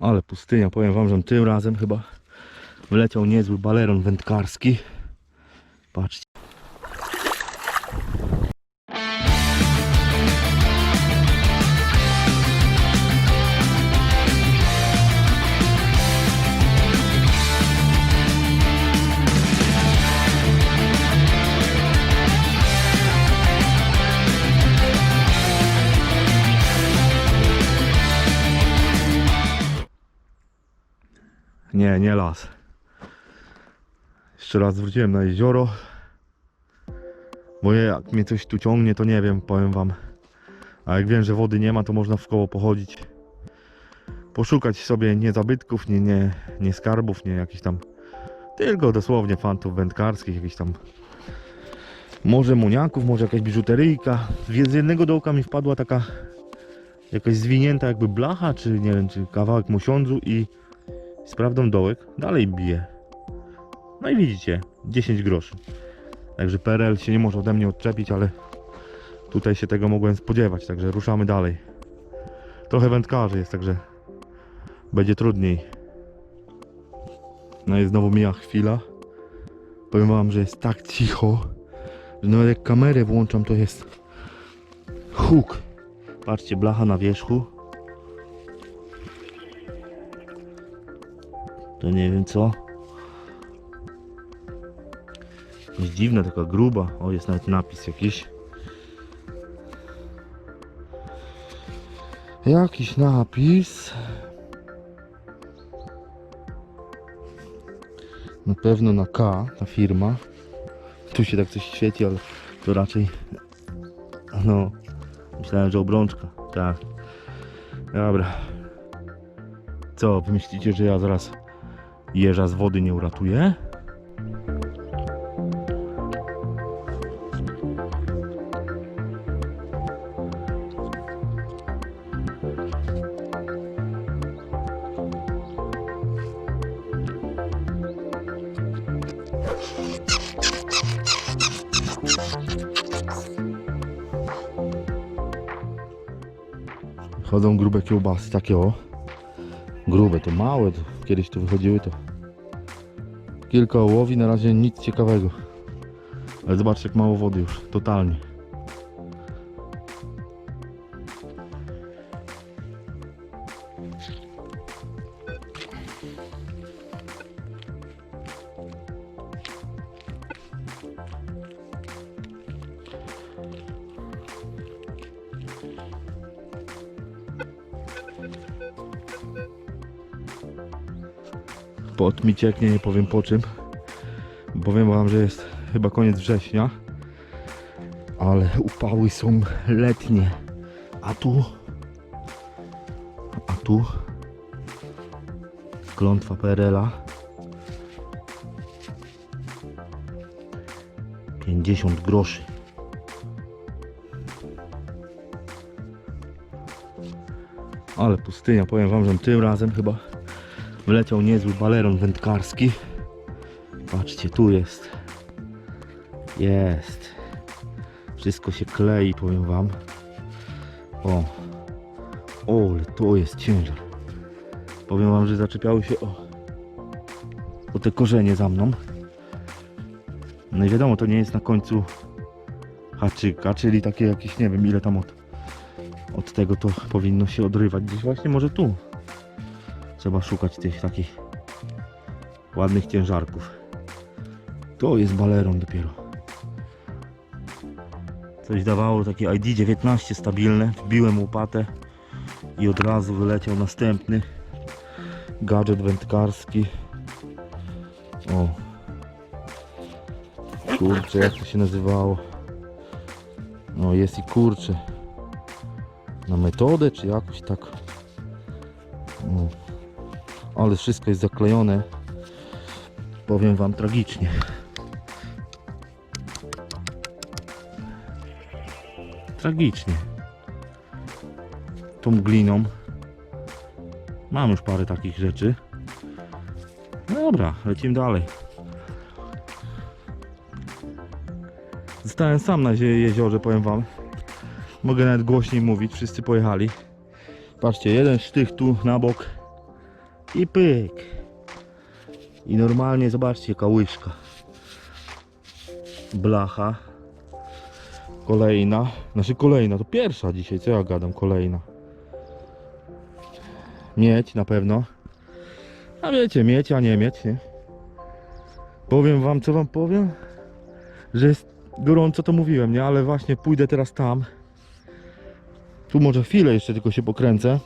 Ale pustynia, powiem wam, że tym razem chyba wleciał niezły baleron wędkarski. Patrzcie. Nie, nie las. Jeszcze raz zwróciłem na jezioro. Bo jak mnie coś tu ciągnie, to nie wiem, powiem wam. A jak wiem, że wody nie ma, to można w koło pochodzić. Poszukać sobie nie zabytków, nie, nie, nie skarbów, nie jakichś tam. Tylko dosłownie fantów wędkarskich, jakichś tam. Może muniaków, może jakaś biżuteryjka. Z jednego dołka mi wpadła taka jakaś zwinięta jakby blacha, czy nie wiem, czy kawałek mosiądzu i sprawdzam dołek, dalej bije. No i widzicie, 10 groszy. Także PRL się nie może ode mnie odczepić, ale tutaj się tego mogłem spodziewać, także ruszamy dalej. Trochę wędkarzy jest, także będzie trudniej. No i znowu mija chwila. Powiem wam, że jest tak cicho, że nawet jak kamerę włączam, to jest huk. Patrzcie, blacha na wierzchu. To nie wiem co. Jest dziwna, taka gruba. O, jest nawet napis jakiś. Jakiś napis. Na pewno na K, ta firma. Tu się tak coś świeci, ale to raczej. No, myślałem, że obrączka. Tak. Dobra. Co, myślicie, że ja zaraz jeża z wody nie uratuję? Chodzą grube kiełbasy, takie o. Grube, to małe, to kiedyś tu wychodziły to kilka ołowi, na razie nic ciekawego. Ale zobaczcie jak mało wody już, totalnie. Pot mi cieknie, nie powiem po czym. Powiem wam, że jest chyba koniec września. Ale upały są letnie. A tu... A tu... Klątwa PRL-a. 50 groszy. Ale pustynia, powiem wam, że tym razem chyba wleciał niezły baleron wędkarski. Patrzcie, tu jest. Jest. Wszystko się klei, powiem wam. O. O, ale to jest ciężar. Powiem wam, że zaczepiały się o, o te korzenie za mną. No i wiadomo, to nie jest na końcu haczyka, czyli takie jakieś, nie wiem ile tam od, od tego to powinno się odrywać. Gdzieś właśnie może tu. Trzeba szukać tych takich ładnych ciężarków. To jest baleron dopiero. Coś dawało takie ID19 stabilne. Wbiłem łopatę i od razu wyleciał następny gadżet wędkarski. O. Kurczę, jak to się nazywało? No jest i kurczę. Na metodę, czy jakoś tak. Ale wszystko jest zaklejone. Powiem wam tragicznie. Tragicznie. Tą gliną. Mam już parę takich rzeczy. Dobra, lecimy dalej. Zostałem sam na jeziorze, powiem wam. Mogę nawet głośniej mówić, wszyscy pojechali. Patrzcie, jeden sztych tu na bok I pyk. I normalnie zobaczcie jaka łyżka. Blacha. Kolejna. Znaczy kolejna, to pierwsza dzisiaj, co ja gadam, kolejna. Mieć na pewno. A wiecie, mieć, a nie mieć, nie? Powiem wam, co wam powiem? Że jest gorąco, to mówiłem, nie? Ale właśnie pójdę teraz tam. Tu może chwilę jeszcze tylko się pokręcę.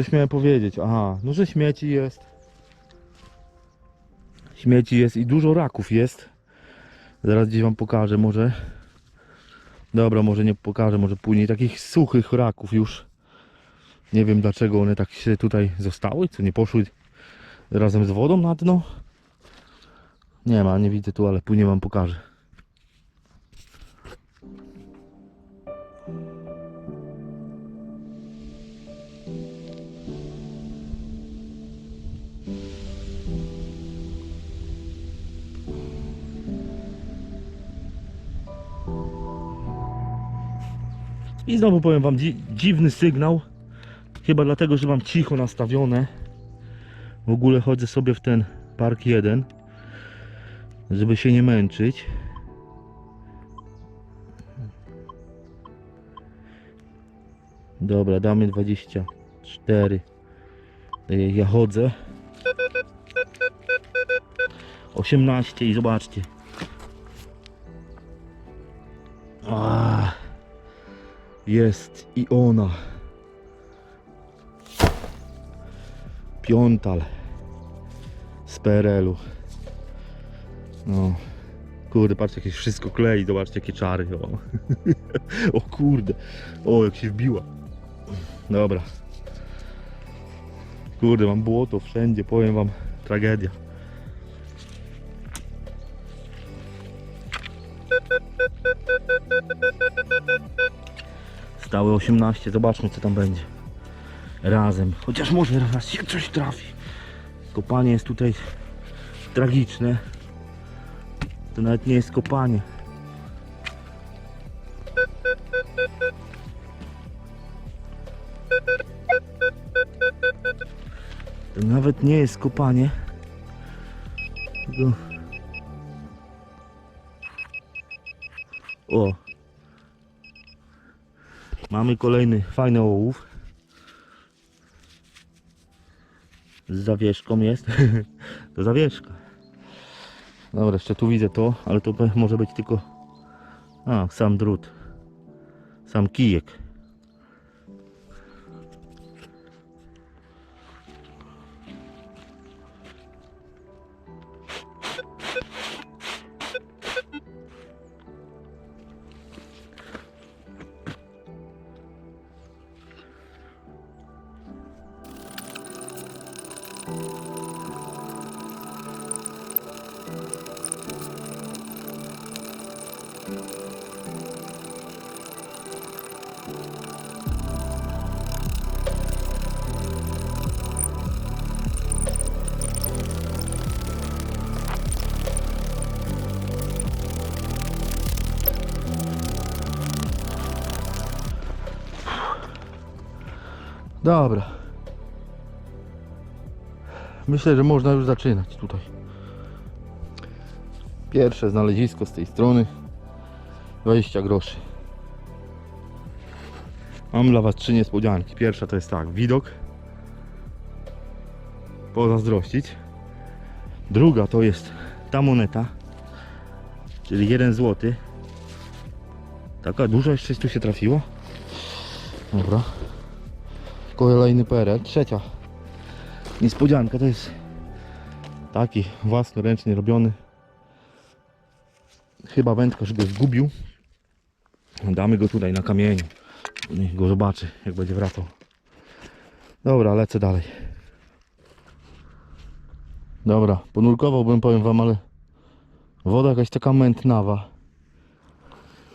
Coś miałem powiedzieć. Aha, no że śmieci jest. Śmieci jest i dużo raków jest. Zaraz gdzieś wam pokażę może. Dobra, może nie pokażę, może później takich suchych raków już. Nie wiem dlaczego one tak się tutaj zostały, co nie poszły razem z wodą na dno. Nie ma, nie widzę tu, ale później wam pokażę. I znowu powiem wam dzi dziwny sygnał. Chyba dlatego, że mam cicho nastawione. W ogóle chodzę sobie w ten park 1, żeby się nie męczyć. Dobra, damy 24. Ej, Ja chodzę. 18 i zobaczcie. Ah, jest i ona. Piątal z PRL-u. No. Kurde, patrzcie, jakieś wszystko klei, zobaczcie jakie czary. O, o kurde, o jak się wbiła. Dobra. Kurde, mam błoto wszędzie, powiem wam, tragedia. Stałe 18, zobaczmy co tam będzie. Razem, chociaż może raz się coś trafi. Kopanie jest tutaj tragiczne. To nawet nie jest kopanie. To nawet nie jest kopanie. Tylko... O! Mamy kolejny fajny ołów. Z zawieszką jest. to zawieszka. Dobra, jeszcze tu widzę to, ale to może być tylko a, sam drut. Sam kijek. Dobra. Myślę, że można już zaczynać tutaj. Pierwsze znalezisko z tej strony. 20 groszy. Mam dla Was trzy niespodzianki. Pierwsza to jest tak, widok. Pozazdrościć. Druga to jest ta moneta. Czyli 1 zł. Taka duża jeszcze tu się trafiła. Dobra. Kolejny PRL. Trzecia niespodzianka to jest taki własnoręcznie robiony. Chyba wędkarz go zgubił. Damy go tutaj na kamieniu. Niech go zobaczy, jak będzie wracał. Dobra, lecę dalej. Dobra, ponurkowałbym, powiem wam, ale woda jakaś taka mętnawa.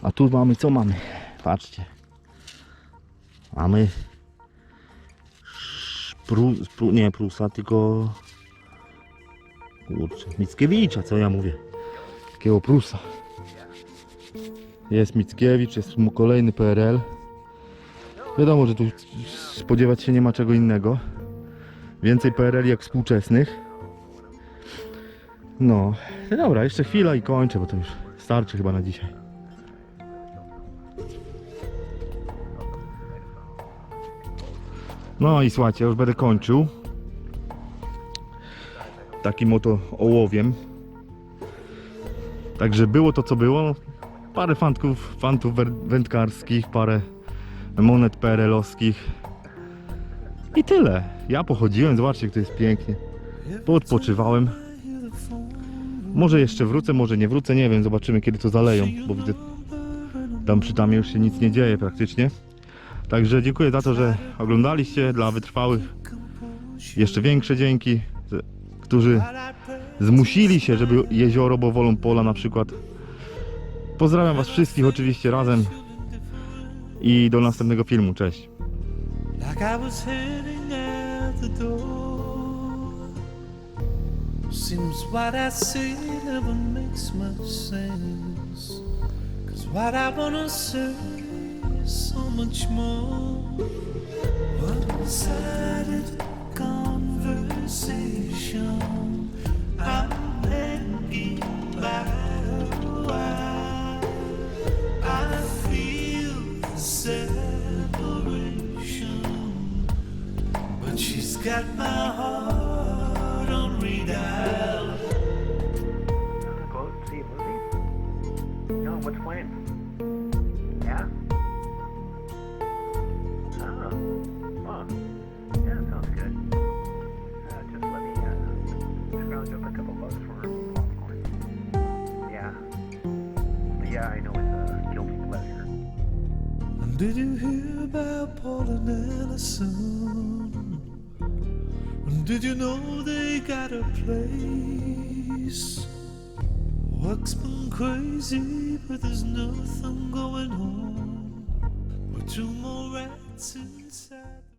A tu mamy, co mamy? Patrzcie. Mamy Pru, pru, nie Prusa, tylko kurczę, Mickiewicza, co ja mówię. Takiego Prusa. Jest Mickiewicz, jest mu kolejny PRL. Wiadomo, że tu spodziewać się nie ma czego innego. Więcej PRL jak współczesnych. No, no dobra, jeszcze chwila i kończę, bo to już starczy chyba na dzisiaj. No i słuchajcie, już będę kończył. Takim oto ołowiem. Także było to co było. Parę fantów, fantów wędkarskich, parę monet PRL-owskich. I tyle. Ja pochodziłem, zobaczcie to jest pięknie. Poodpoczywałem. Może jeszcze wrócę, może nie wrócę, nie wiem, zobaczymy kiedy to zaleją, bo widzę tam przy tamie już się nic nie dzieje praktycznie. Także dziękuję za to, że oglądaliście. Dla wytrwałych jeszcze większe dzięki, którzy zmusili się, żeby jezioro Bowolą Pola na przykład. Pozdrawiam Was wszystkich oczywiście razem i do następnego filmu. Cześć. Seems what I never makes much sense. Cause what I wanna so much more. One sided conversation. I'm hanging by a wire. I feel the separation, but she's got my heart on redial. Yeah, I know it's a guilty pleasure. Did you hear about Paul and Allison? Did you know they got a place? Work's been crazy, but there's nothing going on. But two more rats inside.